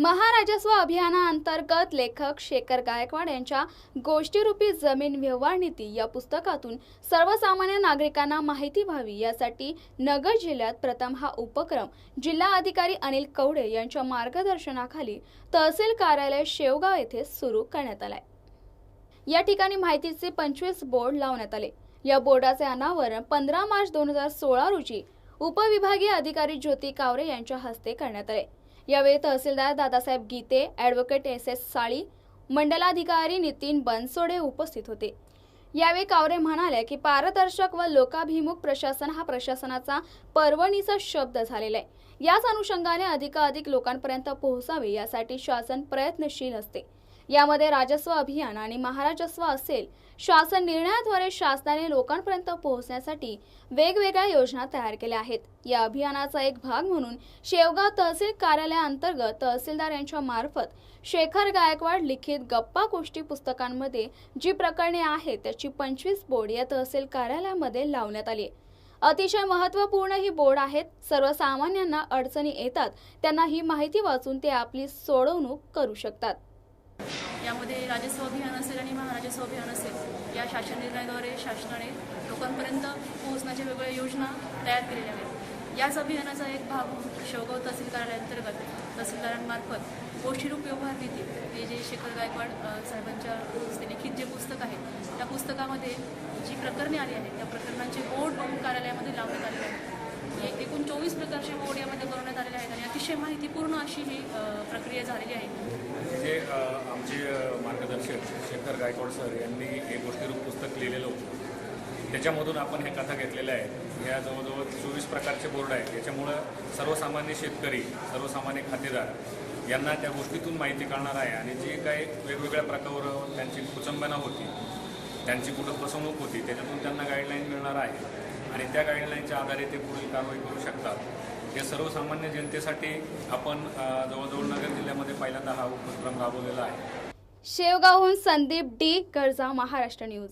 महाराजस्व अभियानाअंतर्गत लेखक शेखर गायकवाड यांच्या गोष्टीरूपी जमीन व्यवहार नीती या पुस्तकातून सर्वसामान्य नागरिकांना माहिती व्हावी यासाठी नगर जिल्ह्यात प्रथम हा उपक्रम जिल्हा अधिकारी अनिल कवडे यांच्या मार्गदर्शनाखाली तहसील कार्यालय शेवगाव येथे सुरू करण्यात आलाय. या ठिकाणी माहितीचे पंचवीस बोर्ड लावण्यात आले. या बोर्डाचे अनावरण पंधरा मार्च दोन हजार सोळा रोजी उपविभागीय अधिकारी ज्योती कावरे यांच्या हस्ते करण्यात आले. यावेळी तहसीलदार Dadasaheb Gite advocate S S Sali मंडलाधिकारी Nitin Bansode उपस्थित होते. यावेळी कावरे म्हणाले की पारदर्शक व लोकाभिमुख प्रशासन हा प्रशासनाचा पर्वणीचा शब्द झालेला आहे. याच अनुषंगाने अधिकाधिक लोकांपर्यंत पोहोचावे यासाठी शासन प्रयत्नशील असते. यामध्ये राजस्व अभियान आणि महाराजस्व असेल शासन निर्णयाद्वारे शासनाने लोकांपर्यंत पोहोचण्यासाठी वेगवेगळ्या योजना तयार केल्या आहेत या अभियानाचा एक भाग म्हणून शेवगाव तहसील कार्यालयाअंतर्गत तहसीलदार यांच्या मार्फत शेखर गायकवाड लिखित गप्पा गोष्टी पुस्तकांमध्ये जी प्रकरणे आहेत त्याची पंचवीस बोर्ड या तहसील कार्यालयामध्ये लावण्यात आली आहे. अतिशय महत्त्वपूर्ण ही बोर्ड आहेत सर्वसामान्यांना अडचणी येतात त्यांना ही माहिती वाचून ते आपली सोडवणूक करू शकतात यामध्ये राजस्व अभियान असेल आणि महाराजस्व अभियान असेल या शासन निर्णयाद्वारे शासनाने लोकांपर्यंत पोहोचण्याच्या वेगवेगळ्या योजना तयार केलेल्या आहेत. याच अभियानाचा एक भाग म्हणून शेवगाव तहसील कार्यालयाअंतर्गत तहसीलदारांमार्फत गोष्टीरूप व्यवहार नीती हे जे शेखर गायकवाड साहेबांच्या लिखित जे पुस्तक आहे त्या पुस्तकामध्ये जी प्रकरणे आली आहेत त्या प्रकरणांचे बोर्ड म्हणून कार्यालयामध्ये लावण्यात आलेले आहेत. हे एकूण चोवीस प्रकारचे बोर्ड यामध्ये करण्यात आलेले आहेत आणि अतिशय माहितीपूर्ण अशी ही प्रक्रिया झालेली आहे. मार्गदर्शक शेखर गायकवाड सर यांनी हे गोष्टीरूप पुस्तक लिहिलेलं होतं. त्याच्यामधून आपण हे कथा घेतलेल्या आहेत. या जवळजवळ चोवीस प्रकारचे बोर्ड आहेत. याच्यामुळं सर्वसामान्य शेतकरी सर्वसामान्य खातेदार यांना त्या गोष्टीतून माहिती कळणार आहे. आणि जे काही वेगवेगळ्या प्रकारावर त्यांची कुचंबना होती त्यांची कुठं फसवणूक होती त्याच्यातून त्यांना गाईडलाईन मिळणार आहे. आणि त्या गाईडलाईनच्या आधारे ते पुढील कारवाई करू शकतात. हे सर्वसामान्य जनतेसाठी आपण जवळजवळ नगर जिल्ह्यामध्ये पहिल्यांदा हा उपक्रम राबवलेला आहे. शेवगावहून संदीप डी गरजा महाराष्ट्र न्यूज.